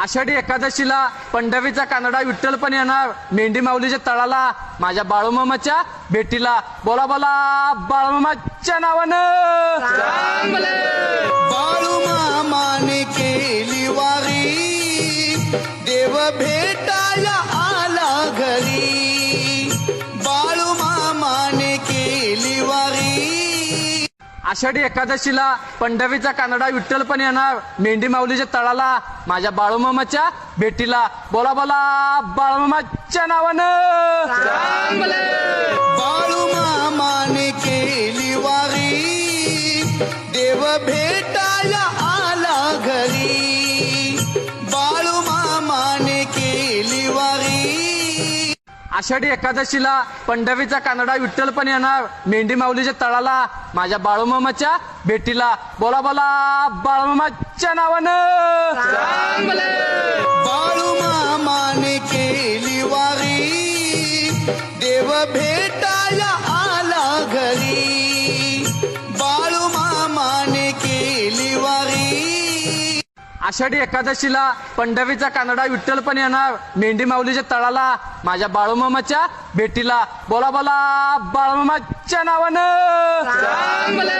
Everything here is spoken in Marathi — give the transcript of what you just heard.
आषाढी एकादशीला पंढरीचा कानडा विठ्ठल पण येणार. मेंढी माऊलीच्या तळाला माझ्या बाळूमामाच्या भेटीला बोला बोला बाळूमामाच्या नावानं. बाळू मामाने केली वारी. देव भेटायला आला घरी. आषाढी एकादशीला पंढरीचा कानडा विठ्ठल पण येणार. मेंढी माऊलीच्या तळाला माझ्या बाळूमामाच्या भेटीला बोला बोला बाळूमामाच्या नावानं. बाळूमामाने केली वारी. देव भेटायला आषाढी एकादशीला पंढरीचा कानडा विठ्ठल पण येणार. मेंढी माऊलीच्या तळाला माझ्या बाळूमामाच्या भेटीला. बोला बोला बाळूमामाच्या नावानं. बाळू मामाने केली वारी. देव भेटायला आषाढी एकादशीला पंढरीचा कानडा विठ्ठल पण येणार. मेंढी माऊलीच्या तळाला माझ्या बाळूमामाच्या भेटीला बोला बोला बाळूमामाच्या नावानं.